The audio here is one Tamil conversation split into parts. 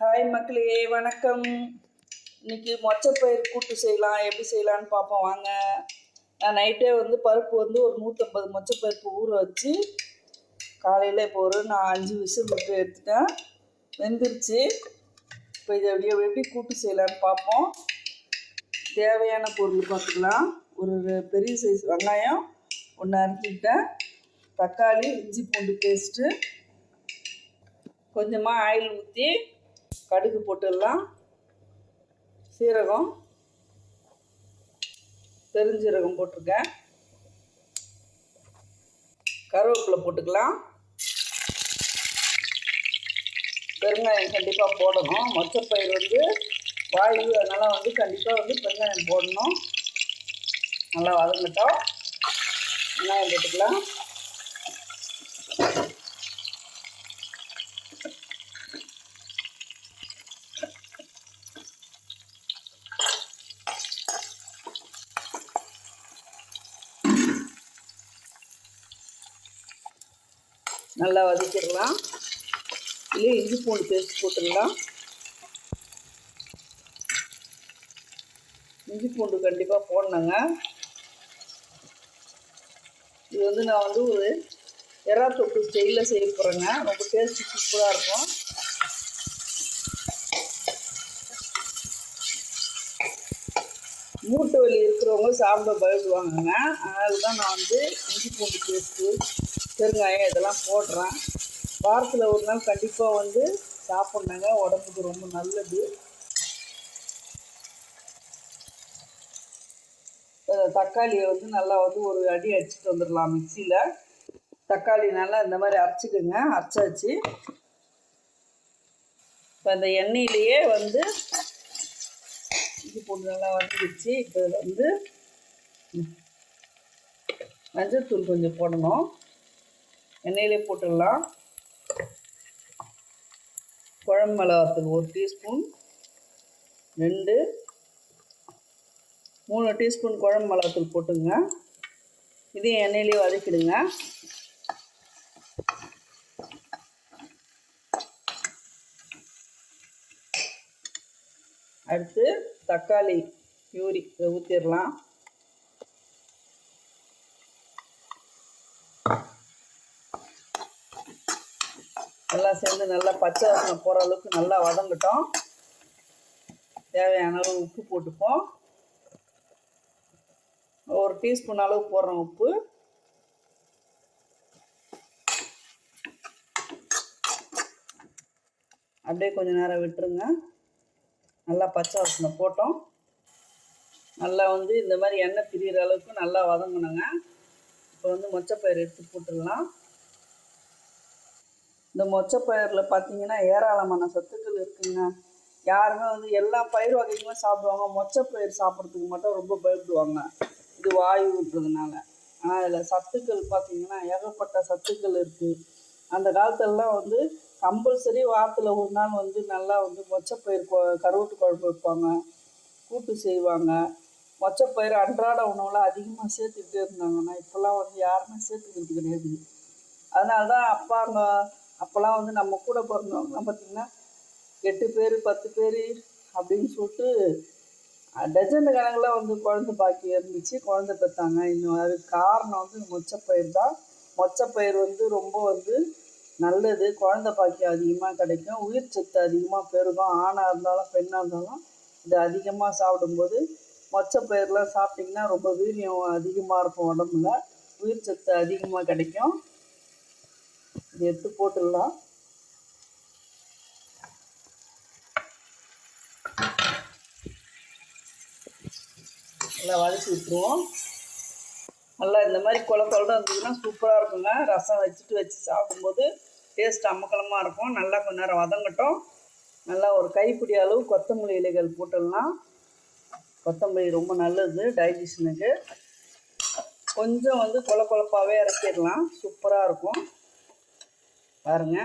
ஹாய் மக்களே வணக்கம். இன்னைக்கு மொச்சப்பயிர் கூட்டு செய்யலாம் எப்படி செய்யலான்னு பார்ப்போம். வாங்க. நான் நைட்டே வந்து பருப்பு வந்து ஒரு நூற்றம்பது மொச்சப்பருப்பு ஊற வச்சு காலையில் இப்போ ஒரு நான் அஞ்சு விசில் விட்டு எடுத்துட்டேன். வெந்துருச்சு. இப்போ இதை எப்படி எப்படி கூட்டு செய்யலான்னு பார்ப்போம். தேவையான பொருள் பார்த்துக்கலாம். ஒரு ரெ- பெரிய சைஸ் வெங்காயம் ஒன்று அரைச்சிக்கிட்டேன். தக்காளி இஞ்சி பூண்டு பேஸ்ட்டு கொஞ்சமாக ஆயில் ஊற்றி கடுகு போட்டுடலாம். சீரகம். பெருஞ்சீரகம் போட்டிருக்கேன். கருவேப்பிலை போட்டுக்கலாம். பெருங்காயம் கண்டிப்பாக போடணும். மொச்சப்பயிர் வந்து வாயு அதனால் வந்து கண்டிப்பாக வந்து பெருங்காயம் போடணும். நல்லா வதங்கட்டும். வெங்காயம் போட்டுக்கலாம். நல்லா வதக்கிடலாம். இல்லை இஞ்சி பூண்டு பேஸ்ட் போட்டுடலாம். இஞ்சி பூண்டு கண்டிப்பாக போடணுங்க. இது வந்து நான் வந்து ஒரு எறா தொக்கு ஸ்டைலில் செய்ய போகிறேங்க ரொம்ப டேஸ்ட்டு சூப்பராக இருக்கும். மூட்டு வலி இருக்கிறவங்க சாப்பிட பயப்படுவாங்கங்க. அதனால தான் நான் வந்து இஞ்சி பூண்டு பேஸ்ட்டு பெருங்காயம் இதெல்லாம் போடுறேன். வாரத்தில் ஒரு நாள் கண்டிப்பாக வந்து சாப்பிட்ணுங்க. உடம்புக்கு ரொம்ப நல்லது. தக்காளியை வந்து நல்லா வந்து ஒரு அடி அடிச்சுட்டு வந்துடலாம் மிக்சியில். தக்காளி நல்லா இந்த மாதிரி அரைச்சிக்கோங்க. அரைச்சாச்சு. இப்போ அந்த எண்ணெயிலேயே வந்து இது பூண்டு நல்லா வதங்கிடுச்சு இப்போ வந்து மஞ்சள் தூள் கொஞ்சம் போடணும். எண்ணெயிலே போட்டுடலாம். குழம்பு மிளகாத்தூள் ஒரு டீஸ்பூன் ரெண்டு மூணு டீஸ்பூன் குழம்பு மிளகாத்தூள் போட்டுங்க. இதையும் எண்ணெயிலே வதக்கிடுங்க. அடுத்து தக்காளி யூரி ஊற்றிடலாம் எல்லாம் சேர்ந்து நல்லா பச்சை வாசனை போகிற அளவுக்கு நல்லா வதங்கட்டும். தேவையான அளவு உப்பு போட்டுப்போம். ஒரு டீஸ்பூன் அளவு போடுறோம் உப்பு. அப்படியே கொஞ்ச நேரம் விட்டுருங்க. நல்லா பச்சை வாசனை போட்டோம். நல்லா வந்து இந்த மாதிரி எண்ணெய் பிரியிற அளவுக்கு நல்லா வதங்கணுங்க. இப்போ வந்து மொச்சப்பயிர் எடுத்து போட்டுடலாம். இந்த மொச்சப்பயிரில் பார்த்தீங்கன்னா ஏராளமான சத்துக்கள் இருக்குங்க. யாருமே வந்து எல்லா பயிர் வகைகளுமே சாப்பிடுவாங்க. மொச்சப்பயிர் சாப்பிட்றதுக்கு மட்டும் ரொம்ப பயப்படுவாங்க. இது வாயு விட்டுறதுனால ஆனால் இதில் சத்துக்கள் பார்த்தீங்கன்னா ஏகப்பட்ட சத்துக்கள் இருக்குது அந்த காலத்துலலாம் வந்து கம்பல்சரி வாரத்தில் ஒரு நாள் வந்து நல்லா வந்து மொச்சப்பயிர் கருவட்டு குழம்பு வைப்பாங்க. கூட்டு செய்வாங்க. மொச்சப்பயிர் அன்றாட உணவில் அதிகமாக சேர்த்துக்கிட்டே இருந்தாங்கன்னா இப்போல்லாம் வந்து யாருமே சேர்த்துக்கிறது கிடையாது. அதனால தான் அப்பாங்க அப்போல்லாம் வந்து நம்ம கூட பிறந்தவங்கலாம் பார்த்திங்கன்னா எட்டு பேர் பத்து பேர் அப்படின்னு சொல்லிட்டு டஜன் கணக்கில் வந்து குழந்தை பாக்கி இருந்துச்சு. குழந்தை பெற்றாங்க இன்னும் அதுக்கு காரணம் வந்து மொச்சப்பயிர் தான். மொச்சப்பயிர் வந்து ரொம்ப வந்து நல்லது. குழந்தை பாக்கியம் அதிகமாக கிடைக்கும். உயிர் சத்து அதிகமாக பெருகும். ஆணாக இருந்தாலும் பெண்ணாக இருந்தாலும் இது அதிகமாக சாப்பிடும்போது மொச்சப்பயிரெலாம் சாப்பிட்டிங்கன்னா ரொம்ப வீரியம் அதிகமாக இருக்கும் உடம்புல. உயிர் சத்து அதிகமாக கிடைக்கும். எடுத்து போட்டுடலாம். நல்லா வதக்கி விட்டுருவோம். நல்லா இந்த மாதிரி கொலை கொலை இருந்ததுன்னா சூப்பராக இருக்குங்க. ரசம் வச்சுட்டு வச்சு சாப்பிடும்போது டேஸ்ட் அம்மக்கலமாக இருக்கும். நல்லா கொஞ்ச நேரம் வதங்கட்டும். நல்லா ஒரு கைப்பிடி அளவு கொத்தமல்லி இலைகள் போட்டுடலாம். கொத்தமல்லி ரொம்ப நல்லது டைஜஷனுக்கு கொஞ்சம் வந்து கொல கொலப்பாகவே இறக்கிடலாம். சூப்பராக இருக்கும். பாருங்க.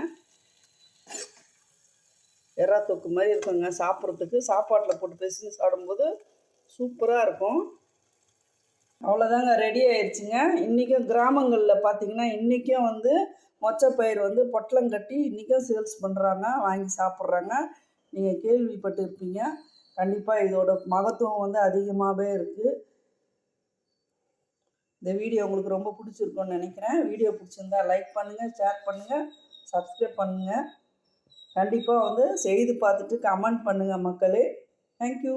எறா தொக்கு மாதிரி இருக்குங்க. சாப்பிட்றதுக்கு சாப்பாட்டில் போட்டு பிசினஸ் சாப்பிடும்போது சூப்பராக இருக்கும். அவ்வளோதாங்க ரெடி ஆயிடுச்சுங்க இன்றைக்கும் கிராமங்களில் பார்த்தீங்கன்னா இன்றைக்கும் வந்து மொச்சப்பயிர் வந்து பொட்டலம் கட்டி இன்றைக்கும் சேல்ஸ் பண்ணுறாங்க வாங்கி சாப்பிட்றாங்க. நீங்கள் கேள்விப்பட்டிருப்பீங்க கண்டிப்பாக இதோட மகத்துவம் வந்து அதிகமாகவே இருக்குது இந்த வீடியோ உங்களுக்கு ரொம்ப பிடிச்சிருக்கும்னு நினைக்கிறேன். வீடியோ பிடிச்சிருந்தா லைக் பண்ணுங்கள் ஷேர் பண்ணுங்கள் சப்ஸ்கிரைப் பண்ணுங்கள் கண்டிப்பாக வந்து செய்து பார்த்துட்டு கமெண்ட் பண்ணுங்கள் மக்களே. தேங்க்யூ